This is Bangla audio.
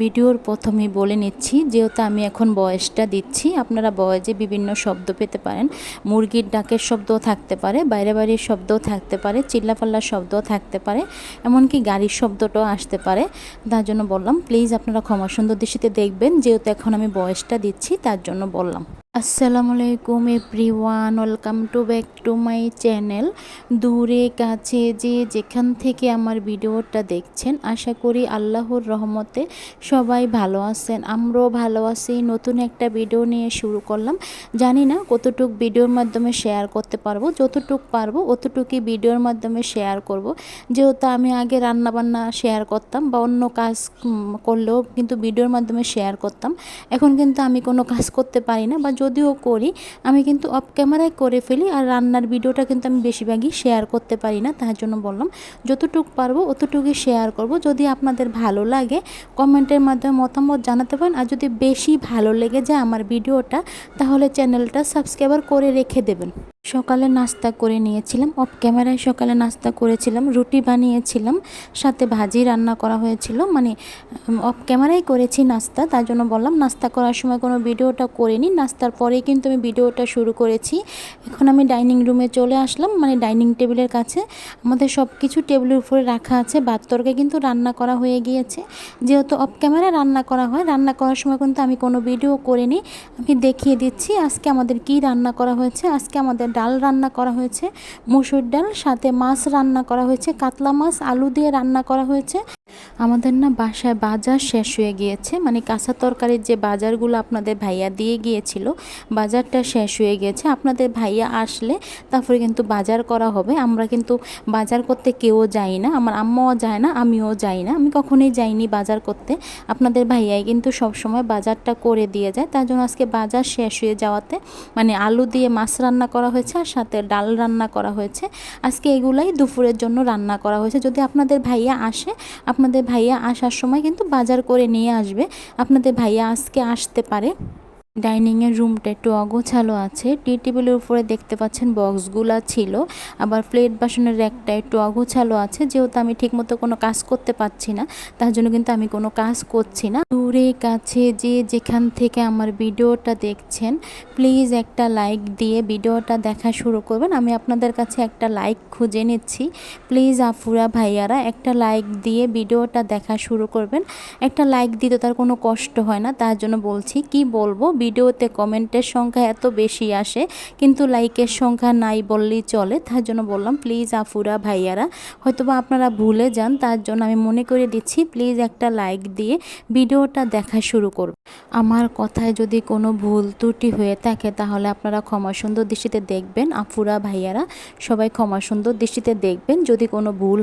ভিডিওর প্রথমেই বলে নিচ্ছি, যেহেতু আমি এখন বয়সটা দিচ্ছি, আপনারা বয়সে বিভিন্ন শব্দ পেতে পারেন। মুরগির ডাকের শব্দও থাকতে পারে, বাইরে বাইরের শব্দও থাকতে পারে চিল্লাপাল্লার শব্দও থাকতে পারে, এমনকি গাড়ির শব্দটাও আসতে পারে। তার জন্য বললাম প্লিজ আপনারা ক্ষমা সুন্দর দৃষ্টিতে দেখবেন, যেহেতু এখন আমি বয়সটা দিচ্ছি, তার জন্য বললাম। আসসালামু আলাইকুম everyone welcome to back to my channel দূরে কাছে যে যেখান থেকে আমার ভিডিওটা দেখছেন, আশা করি আল্লাহর রহমতে সবাই ভালো আছেন। আমরাও ভালো আছি, নতুন একটা ভিডিও নিয়ে শুরু করলাম। জানি না কতটুক ভিডিওর মাধ্যমে শেয়ার করতে পারব, যতটুক পারব অতটুকুই ভিডিওর মাধ্যমে শেয়ার করব। যেহেতু আমি আগে রান্নাবান্না শেয়ার করতাম বা অন্য কাজ করলেও কিন্তু ভিডিওর মাধ্যমে শেয়ার করতাম। এখন কিন্তু আমি কোনো কাজ করতে পারি না বা যদিও করি, আমি কিন্তু অফ ক্যামেরায় করে ফেলি আর রান্নার ভিডিওটা কিন্তু আমি বেশিরভাগই শেয়ার করতে পারি না, তার জন্য বললাম। যতটুক পারব অতটুকুই শেয়ার করব। যদি আপনাদের ভালো লাগে, কমেন্টের মাধ্যমে মতামত জানাতে পারেন। আর যদি বেশি ভালো লেগে যায় আমার ভিডিওটা, তাহলে চ্যানেলটা সাবস্ক্রাইবার করে রেখে দেবেন। সকালে নাস্তা করে নিয়েছিলাম অফ ক্যামেরায় সকালে নাস্তা করেছিলাম, রুটি বানিয়েছিলাম, সাথে ভাজি রান্না করা হয়েছিল। মানে অফ ক্যামেরায় করেছি নাস্তা, তার জন্য বললাম নাস্তা করার সময় কোনো ভিডিওটা করিনি। নাস্তার পরেই কিন্তু আমি ভিডিওটা শুরু করেছি। এখন আমি ডাইনিং রুমে চলে আসলাম মানে ডাইনিং টেবিলের কাছে। আমাদের সব কিছু টেবিলের উপরে রাখা আছে ভাত কিন্তু রান্না করা হয়ে গিয়েছে। যেহেতু অফ ক্যামেরা রান্না করা হয়, রান্না করার সময় কিন্তু আমি কোনো ভিডিও করিনি। আমি দেখিয়ে দিচ্ছি আজকে আমাদের কি রান্না করা হয়েছে, আজকে আমাদের ডাল রান্না করা হয়েছে, মুসুর ডাল, সাথে মাছ রান্না করা হয়েছে, কাতলা মাছ, আলু দিয়ে রান্না করা হয়েছে। আমাদের না বাসায় বাজার শেষ হয়ে গিয়েছে। মানে কাঁচা তরকারির যে বাজারগুলো আপনাদের ভাইয়া দিয়ে গিয়েছিল, বাজারটা শেষ হয়ে গেছে। আপনাদের ভাইয়া আসলে তারপরে কিন্তু বাজার করা হবে। আমরা কিন্তু বাজার করতে কেউ যাই না, আমার আম্মাও যায় না, আমিও যাই না। আমি কখনোই যাইনি বাজার করতে। আপনাদের ভাইয়াই কিন্তু সব সময় বাজারটা করে দিয়ে যায়। তার জন্য আজকে বাজার শেষ হয়ে যাওয়াতে মানে আলু দিয়ে মাছ রান্না করা হয়েছে আর সাথে ডাল রান্না করা হয়েছে। আজকে এগুলাই দুপুরের জন্য রান্না করা হয়েছে। যদি আপনাদের ভাইয়া আসে, আপনাদের ভাইয়া আসার সময় কিন্তু বাজার করে নিয়ে আসবে। আপনাদের ভাইয়া আজকে আসতে পারে। ডাইনিংয়ের রুমটা একটু অগোছালো আছে। টি টেবিলের উপরে দেখতে পাচ্ছেন বক্সগুলা ছিল। আবার প্লেট বাসনের র্যাকটা একটু অগোছালো আছে। যেহেতু আমি ঠিকমতো কোনো কাজ করতে পারছি না, তার জন্য কিন্তু আমি কোনো কাজ করছি না। দূরে কাছে যে যেখান থেকে আমার ভিডিওটা দেখছেন, প্লিজ একটা লাইক দিয়ে ভিডিওটা দেখা শুরু করবেন। আমি আপনাদের কাছে একটা লাইক খুঁজে নিচ্ছি। প্লিজ আফুরা ভাইয়ারা একটা লাইক দিয়ে ভিডিওটা দেখা শুরু করবেন। একটা লাইক দিতে তার কোনো কষ্ট হয় না, তার জন্য বলছি, কি বলব? ভিডিওতে কমেন্টের সংখ্যা এত বেশি আসে, কিন্তু লাইকের সংখ্যা নাই বললেই চলে। তার জন্য বললাম, প্লিজ আফুরা ভাইয়ারা, হয়তোবা আপনারা ভুলে যান, তার জন্য আমি মনে করে দিচ্ছি, প্লিজ একটা লাইক দিয়ে ভিডিওটা দেখা শুরু করুন। আমার কথায় যদি কোনো ভুল ত্রুটি হয়ে থাকে, তাহলে আপনারা ক্ষমা সুন্দর দৃষ্টিতে দেখবেন। আফুরা ভাইয়ারা, সবাই ক্ষমা সুন্দর দৃষ্টিতে দেখবেন। যদি কোনো ভুল